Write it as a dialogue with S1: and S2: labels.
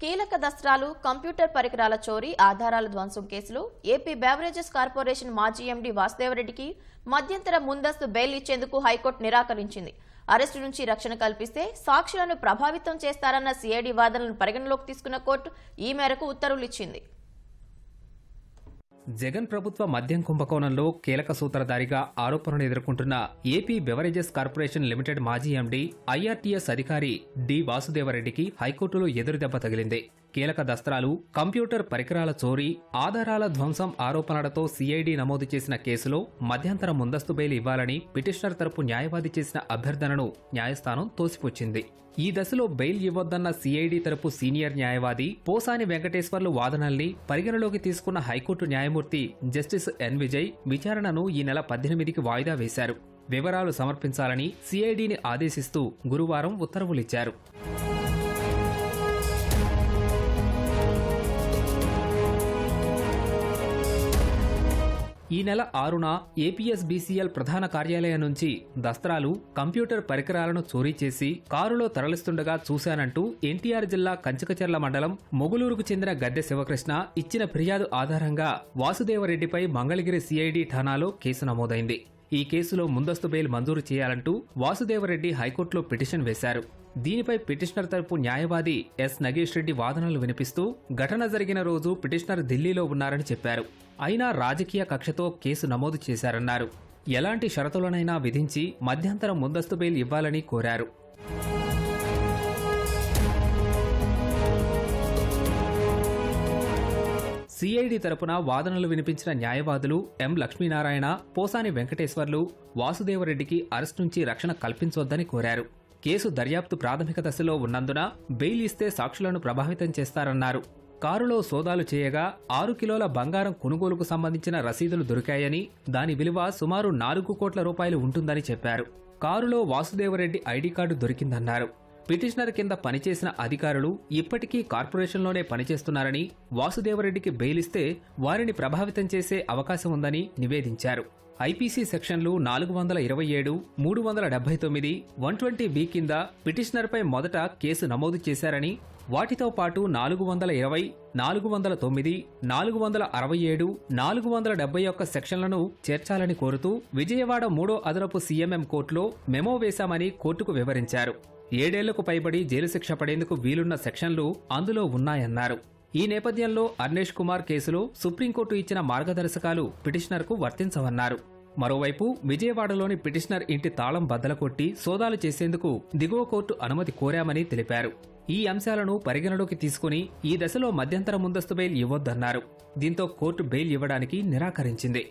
S1: కీలక దస్త్రాలు కంప్యూటర్ పరికరాల చోరీ ఆధారాల ధ్వంసం కేసులో ఏపీ బెవరేజెస్ కార్పొరేషన్ మాజీ ఎండీ వాసుదేవరెడ్డికి మధ్యంతర ముందస్తు బెయిల్ ఇచ్చేందుకు హైకోర్టు నిరాకరించింది. అరెస్టు నుంచి రక్షణ కల్పిస్తే సాక్షులను ప్రభావితం చేస్తారన్న సిఐడి వాదనలను పరిగణలోకి తీసుకున్న కోర్టు ఈ మేరకు ఉత్తర్వులు ఇచ్చింది.
S2: జగన్ ప్రభుత్వ మద్యం కుంభకోణంలో కీలక సూత్రధారిగా ఆరోపణలు ఎదుర్కొంటున్న ఏపీ బెవరేజెస్ కార్పొరేషన్ లిమిటెడ్ మాజీ ఎండీ ఐఆర్టీఎస్ అధికారి డి వాసుదేవరెడ్డికి హైకోర్టులో ఎదురుదెబ్బ తగిలింది. కీలక దస్త్రాలు కంప్యూటర్ పరికరాల చోరీ ఆధారాల ధ్వంసం ఆరోపణలతో సిఐడి నమోదు చేసిన కేసులో మధ్యంతర ముందస్తు బెయిల్ ఇవ్వాలని పిటిషనర్ తరపు న్యాయవాది చేసిన అభ్యర్థనను న్యాయస్థానం తోసిపుచ్చింది. ఈ దశలో బెయిల్ ఇవ్వొద్దన్న సిఐడి తరపు సీనియర్ న్యాయవాది పోసాని వెంకటేశ్వర్లు వాదనల్ని పరిగణలోకి తీసుకున్న హైకోర్టు న్యాయమూర్తి జస్టిస్ ఎన్ విజయ్ విచారణను ఈ నెల పద్దెనిమిదికి వాయిదా వేశారు. వివరాలు సమర్పించాలని సిఐడిని ఆదేశిస్తూ గురువారం ఉత్తర్వులిచ్చారు. ఈ నెల ఆరున ఏపీఎస్బీసీఎల్ ప్రధాన కార్యాలయం నుంచి దస్త్రాలు కంప్యూటర్ పరికరాలను చోరీ చేసి కారులో తరలిస్తుండగా చూశానంటూ ఎన్టీఆర్ జిల్లా కంచకచెర్ల మండలం మొగులూరుకు చెందిన గద్దె శివకృష్ణ ఇచ్చిన ఫిర్యాదు ఆధారంగా వాసుదేవరెడ్డిపై మంగళగిరి సిఐడి ఠాణాలో కేసు నమోదైంది. ఈ కేసులో ముందస్తు బెయిల్ మంజూరు చేయాలంటూ వాసుదేవరెడ్డి హైకోర్టులో పిటిషన్ వేశారు. దీనిపై పిటిషనర్ తరపు న్యాయవాది ఎస్. నగేష్ రెడ్డి వాదనలు వినిపిస్తూ ఘటన జరిగిన రోజు పిటిషనర్ ఢిల్లీలో ఉన్నారని చెప్పారు. అయినా రాజకీయ కక్షతో కేసు నమోదు చేశారన్నారు. ఎలాంటి షరతులనైనా విధించి మధ్యంతరం ముందస్తు బెయిల్ ఇవ్వాలని కోరారు. సిఐడి తరపున వాదనలు వినిపించిన న్యాయవాదులు ఎం లక్ష్మీనారాయణ పోసాని వెంకటేశ్వర్లు వాసుదేవరెడ్డికి అరెస్ట్ నుంచి రక్షణ కల్పించొద్దని కోరారు. కేసు దర్యాప్తు ప్రాథమిక దశలో ఉన్నందున బెయిల్ ఇస్తే సాక్షులను ప్రభావితం చేస్తారన్నారు. కారులో సోదాలు చేయగా ఆరు కిలోల బంగారం కొనుగోలుకు సంబంధించిన రసీదులు దొరికాయని దాని విలువ సుమారు నాలుగు కోట్ల రూపాయలు ఉంటుందని చెప్పారు. కారులో వాసుదేవరెడ్డి ఐడి కార్డు దొరికిందన్నారు. పిటిషనర్ కింద పనిచేసిన అధికారులు ఇప్పటికీ కార్పొరేషన్లోనే పనిచేస్తున్నారని వాసుదేవరెడ్డికి బెయిలిస్తే వారిని ప్రభావితం చేసే అవకాశం ఉందని నివేదించారు. ఐపీసీ సెక్షన్లు నాలుగు వందల ఇరవై ఏడు మూడు వందల డెబ్బై తొమ్మిది వన్ ట్వంటీ బి కింద పిటిషనర్పై మొదట కేసు నమోదు చేశారని వాటితో పాటు నాలుగు వందల ఇరవై నాలుగు వందల తొమ్మిది నాలుగు వందల అరవై ఏడు నాలుగు వందల డెబ్బై ఒక్క సెక్షన్లను చేర్చాలని కోరుతూ విజయవాడ మూడో అదనపు సీఎంఎం కోర్టులో మెమో వేశామని కోర్టుకు వివరించారు. ఏడేళ్ళకు పైబడి జైలు శిక్ష పడేందుకు వీలున్న సెక్షన్లు అందులో ఉన్నాయన్నారు. ఈ నేపథ్యంలో అర్నేష్ కుమార్ కేసులో సుప్రీంకోర్టు ఇచ్చిన మార్గదర్శకాలు పిటిషనర్కు వర్తించవన్నారు. మరోవైపు విజయవాడలోని పిటిషనర్ ఇంటి తాళం బద్దలకొట్టి సోదాలు చేసేందుకు దిగువ కోర్టు అనుమతి కోరామని తెలిపారు. ఈ అంశాలను పరిగణలోకి తీసుకుని ఈ దశలో మధ్యంతర ముందస్తు బెయిల్ ఇవ్వొద్దన్నారు. దీంతో కోర్టు బెయిల్ ఇవ్వడానికి నిరాకరించింది.